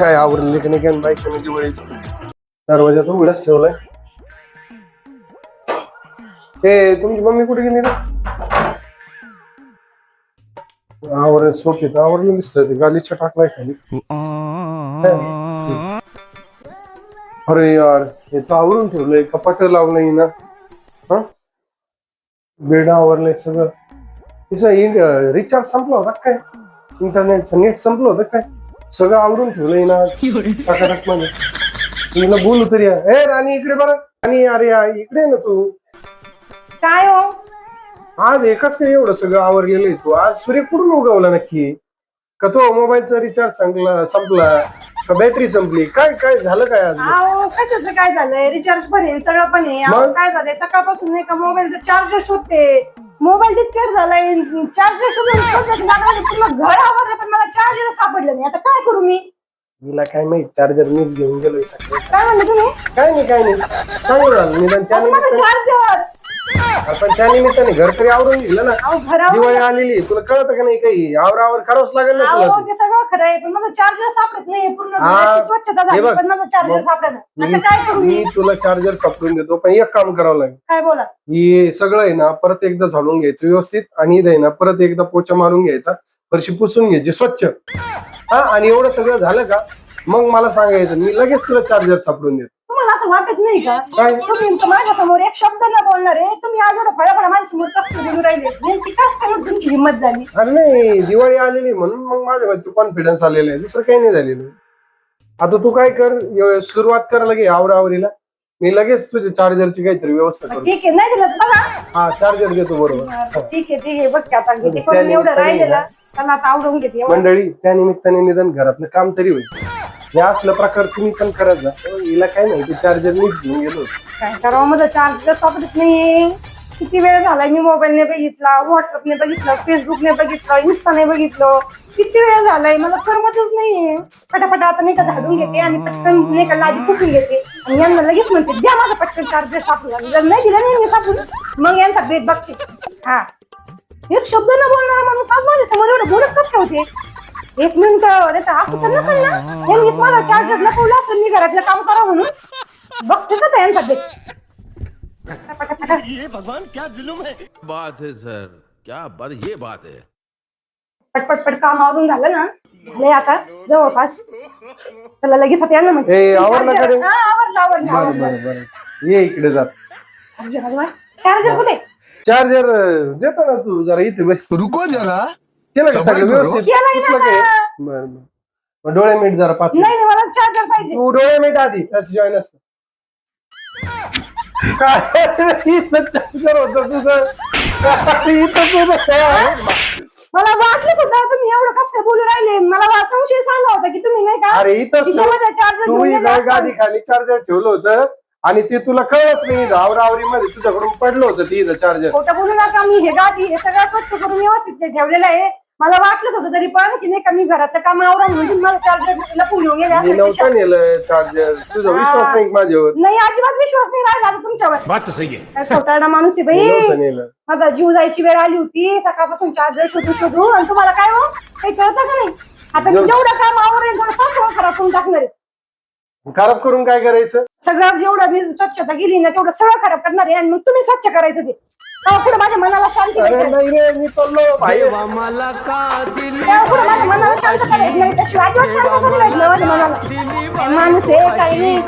काय आवरले की नाही काय बाईक दिवाळीची दरवाजा तो उघडाच ठेवलाय. ते तुमची मम्मी कुठे गेली ना आवर तर आवरलं दिसत ते गालीच्या टाकलाय खाली. अरे यार हे तर आवरून ठेवलंय कपाट लावलंय ना हा? बेड आवरलंय सगळं. तिचा रिचार्ज संपला होता काय? इंटरनेटचा नेट संपलं होतं काय? सगळं आवरून ठेवलंय ना टाकाटाकमध्ये तुला बोलू तरी ए राणी इकडे बरं. राणी अरे या, इकडे ना तू. काय हो? आज एकच काय एवढं सगळं आवर गेलंय तू. आज सूर्य कुठून उगवला नक्की? का तो मोबाईलचा रिचार्ज संपला संपला? का बॅटरी संपली? काय काय झालं काय आज? अहो कशाचं काय झालंय? रिचार्ज पण आहे सगळं पण आहे. अहो, मग? काय झालंय? सकाळपासून नाही का मोबाईलचा चार्जर शोधते. मोबाईल डिस्चार्ज झालाय चार्जर शोधून पूर्ण घर आवरलं पण मला चार्जर सापडलं नाही. आता काय करू मी? हिला काय माहीत चार्जर मीच घेऊन गेलोय सकाळी काय म्हणले तुम्ही? काय नाही काय नाही. चांगलं झालं निदान त्या अहो, माझं निमित्ताने चार्जर! आपण त्या निमित्ताने घर तरी आवरून गेलं ना. अहो दिवाळी आलेली आहे. तुला कळतं का नाही काही? आवर आवर करावंच लागेल ना तुला अहो ते. ते सगळं खरं आहे पण माझं चार्जर सापडत नाही पूर्ण हा. घराची स्वच्छता हे झाली बघ. पण माझं चार्जर मग सापडत नाही. मी आता काय करू मी? मी तुला चार्जर सापडून देतो पण एक काम करावं लागेल. काय बोला? हे सगळं आहे ना परत एकदा झाडून घ्यायचं व्यवस्थित आणि इथं आहे ना परत एकदा पोचा मारून घ्यायचा फरशी पुसून घ्यायची स्वच्छ. हा आणि एवढं सगळं झालं का? मग मला सांगायचं मी लगेच तुला चार्जर सापडून देतो. असं वाटत नाही का? तुम्ही तर माझ्यासमोर एक शब्द न बोलणार आहे. तुम्ही आज एवढं फळाफळ माझ्यासमोर कसं बोलून राहिले? नेमकी कास म्हणून तुमची हिंमत झाली? अरे नाही दिवाळी आलेली म्हणून मग माझ्या कॉन्फिडन्स आलेला आहे. दुसरं काही नाही झालेलं. आता तू काय कर? सुरुवात कर लगे आवरा आवरीला मी लगेच तुझ्या चार्जरची काहीतरी व्यवस्था करतो ठीक आहे नाही दिलं बघा. हा चार्जर देतो बरोबर. बरं, ठीक आहे ठीक आहे बघ की आता किती करून एवढं राहिलेलं. त्यांना आता आवडून घेते. मंडळी त्या निमित्ताने निदान घरातलं काम तरी होईल. हे असलं प्रकार तुम्ही पण करत जा. हो, हिला काय माहिती चार्जर मी घेऊन गेलो. काय करावं माझं चार्जर सापडत नाही किती वेळ झालाय मी मोबाईलने बघितला व्हॉट्सअपने बघितलं फेसबुकने बघितलं इन्स्टाने बघितलं. किती वेळ झालाय मला करमतच नाहीये. पटापटा आता नाही का झाडून घेते आणि पटकन नाही का लादी पुसून घेते. आणि यांना लगेच म्हणते द्या माझा पटकन चार्जर सापडला. जर नाही दिला नाही सापडून मग यांचा भेद बघते. हा. एक शब्द न बोलणारा माणूस आज माझ्यासमोर एवढं बोलत कस काय होते? एक मिनिट अरे तर असं तर नसेल ना. यांनीच माझा चार्जर लपवला असेल मी घरातलं काम करा म्हणून. बघतेच आता यांचा पटापटा ये भगवान क्या जुल्म है? बात है सर. क्या बात ये बात है. पटपट काम आवरून झालं ना. झालंय आता जवळपास. चला लगेच आता यांना म्हणते ए, आवरलं का रे? हा, आवरलं आवरलं बरं आवरलं. बरं बरं. ये इकडे जा. चार्जर हलवा चार्जर कुठे? चार्जर देतो ना तू जरा इथे बस. रुको जरा. केलं का सबर सगळं. व्यवस्थित? केलंय ना. पुसलं काय बरं बरं. मग डोळे मीठ जरा पाच नाही नाही मला चार्जर पाहिजे. तू डोळे मीठ आधी त्याशिवाय नसतं काय? इथं चार्जर होत तुझं. काय? इथं तुझं? मला वाटलंच होतं तुम्ही एवढं कसं काय बोलू राहिले? मला वा- संशय सांगला होता की तुम्ही नाही का अरे इथंच खिशामध्ये चार्जर तू इथं असताल. गादी खाली चार्जर ठेवलं होतं आणि ते तुला कळलंच नाही. आवरावरी मध्ये तुझ्याकडून पडलं होतं ते इथं चार्जर खोटं बोलू नका मी. हे गादी हे सगळं स्वच्छ करून व्यवस्थित ते ठेवलेलं आहे. मला वाटलंच होतं तरी पण की नाही का मी घरात काम आवरा म्हणून तुम्ही मला चार्जर लपून घेऊन गेले मी असं नव्हतं खिशात. नेलं चार्जर तुझा विश्वास नाही का माझ्यावर? नाही अजिबात विश्वास नाही राहिला आता तुमच्यावर. बात तो सही है काय खोटारडा माणूस आहे मी बाई. नेलं. माझा जीव जायची वेळ आली होती सकाळपासून चार्जर शोधू शोधू आणि तुम्हाला काय हो? काही कळतं का नाही? आता मी. जेवढं काम आवरेल थोडं पाच वेळा खराब करून टाकणार आहे. खराब करून काय करायचं? सगळं जेवढं मी स्वच्छता गेली ना तेवढं सगळं खराब करणार आहे. आणि मग तुम्ही स्वच्छ करायचं ते. तेव्हा पुढे माझ्या मनाला शांती अरे भेटेल नाही रे मी चाललो. बाहेर तेव्हा पुढे माझ्या मनाला शांतता भेटणार त्याशिवाय अजिबात शांतता नाही भेटणार माझ्या मनाला. काय माणूस आहे काही नाही.